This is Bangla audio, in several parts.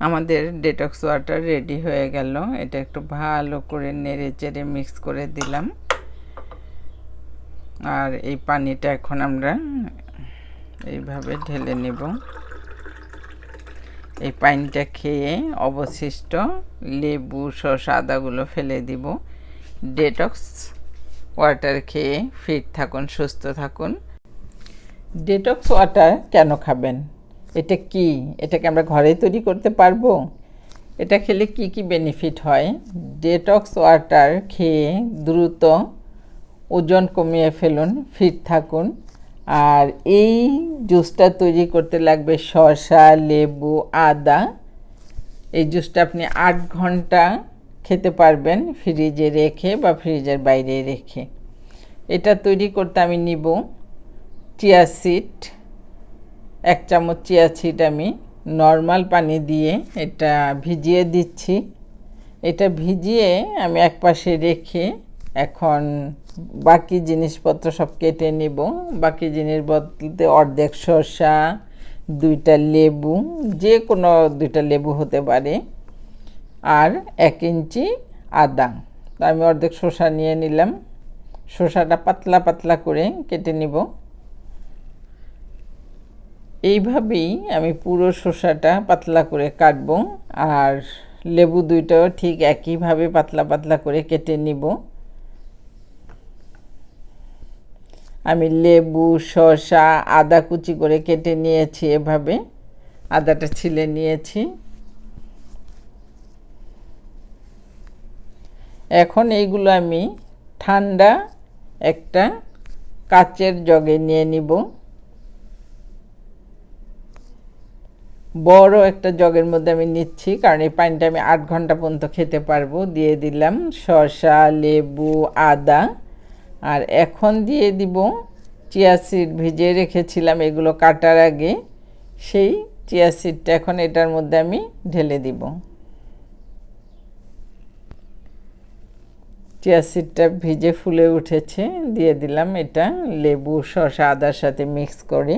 আমাদের ডেটক্স ওয়াটার রেডি হয়ে গেল। এটা একটু ভালো করে নেড়ে চেড়ে মিক্স করে দিলাম। আর এই পানিটা এখন আমরা এইভাবে ঢেলে নেব। এই পানিটা খেয়ে অবশিষ্ট লেবু, শসা, আদাগুলো ফেলে দিব। ডেটক্স ওয়াটার খেয়ে ফিট থাকুন, সুস্থ থাকুন। ডেটক্স ওয়াটার কেন খাবেন? এটা কি? এটাকে আমরা ঘরে তৈরি করতে পারব? এটা খেলে কি কি বেনিফিট হয়? ডেটক্স ওয়াটার খেয়ে দ্রুত ওজন কমিয়ে ফেলুন ফিট থাকুন। আর এই জুসটা তৈরি করতে লাগবে শসা লেবু, আদা। এই জুসটা আপনি আট ঘণ্টা খেতে পারবেন ফ্রিজে রেখে বা ফ্রিজের বাইরে রেখে। এটা তৈরি করতে আমি নিব চিয়া সিড এক চামচ চিয়া আমি নর্মাল পানি দিয়ে এটা ভিজিয়ে দিচ্ছি। এটা ভিজিয়ে আমি এক পাশে রেখে এখন বাকি জিনিসপত্র সব কেটে নিব। বাকি জিনিস বলতে অর্ধেক শসা, দুইটা লেবু, যে কোনো দুইটা লেবু হতে পারে, আর এক ইঞ্চি আদা। তো আমি অর্ধেক শসা নিয়ে নিলাম। শসাটা পাতলা পাতলা করে কেটে নিব। এইভাবেই আমি পুরো শসাটা পাতলা করে কাটবো আর লেবু দুইটাও ঠিক একইভাবে পাতলা পাতলা করে কেটে নিব। আমি লেবু, শসা, আদা কুচি করে কেটে নিয়েছি এভাবে। আদাটা ছিলে নিয়েছি। এখন এইগুলো আমি ঠান্ডা একটা কাচের জগে নিয়ে নিব। বড় একটা জগের মধ্যে আমি নিচ্ছি, কারণ এই পানিটা আমি আট ঘণ্টা পর্যন্ত খেতে পারব। দিয়ে দিলাম শসা, লেবু, আদা, আর এখন দিয়ে দিব চিয়া সিড ভিজিয়ে রেখেছিলাম এগুলো কাটার আগে। সেই চিয়া সিডটা এখন এটার মধ্যে আমি ঢেলে দিব। চিয়া সিডটা ভিজে ফুলে উঠেছে, দিয়ে দিলাম এটা লেবু, শসা, আদার সাথে মিক্স করে।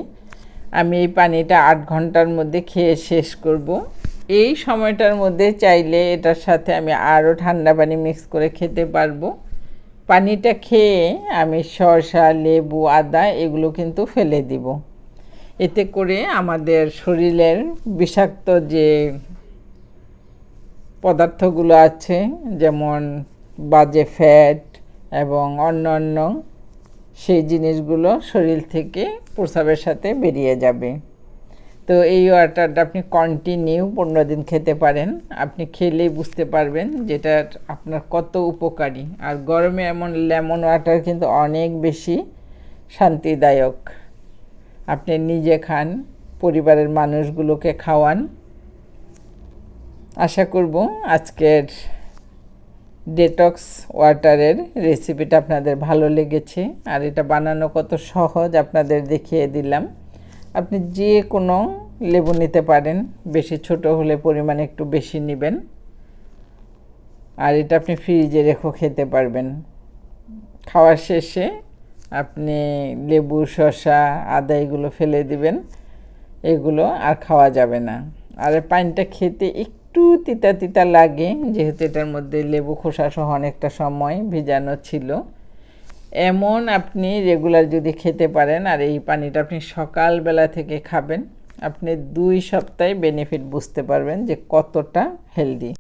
আমি এই পানিটা আট ঘণ্টার মধ্যে খেয়ে শেষ করব। এই সময়টার মধ্যে চাইলে এটার সাথে আমি আরও ঠান্ডা পানি মিক্স করে খেতে পারব। পানিটা খেয়ে আমি শসা লেবু, আদা এগুলো কিন্তু ফেলে দিব। এতে করে আমাদের শরীরের বিষাক্ত যে পদার্থগুলো আছে, যেমন বাজে ফ্যাট এবং অন্য অন্য সেই জিনিসগুলো শরীর থেকে প্রসাবের সাথে বেরিয়ে যাবে। তো এই ওয়াটারটা আপনি কন্টিনিউ পনেরো দিন খেতে পারেন। আপনি খেলেই বুঝতে পারবেন যেটা আপনার কত উপকারী। আর গরমে এমন লেমন ওয়াটার কিন্তু অনেক বেশি শান্তিদায়ক। আপনি নিজে খান, পরিবারের মানুষগুলোকে খাওয়ান। আশা করব আজকের ডেটক্স ওয়াটারের রেসিপিটা আপনাদের ভালো লেগেছে। আর এটা বানানো কত সহজ আপনাদের দেখিয়ে দিলাম। আপনি যে কোনো লেবু নিতে পারেন, বেশি ছোট হলে পরিমাণ একটু বেশি নেবেন। আর এটা আপনি ফ্রিজে রেখেও খেতে পারবেন। খাওয়ার শেষে আপনি লেবু, শসা, আদা এগুলো ফেলে দিবেন। এগুলো আর খাওয়া যাবে না। আর পানিটা খেতে একটু তিতা তিতা লাগে, যেহেতু এটার মধ্যে লেবু খোসা সহ অনেকটা সময় ভিজানো ছিল। এমন আপনি রেগুলার যদি খেতে পারেন, আর এই পানিটা আপনি সকালবেলা থেকে খাবেন, আপনি দুই সপ্তাহে বেনিফিট বুঝতে পারবেন যে কতটা হেলদি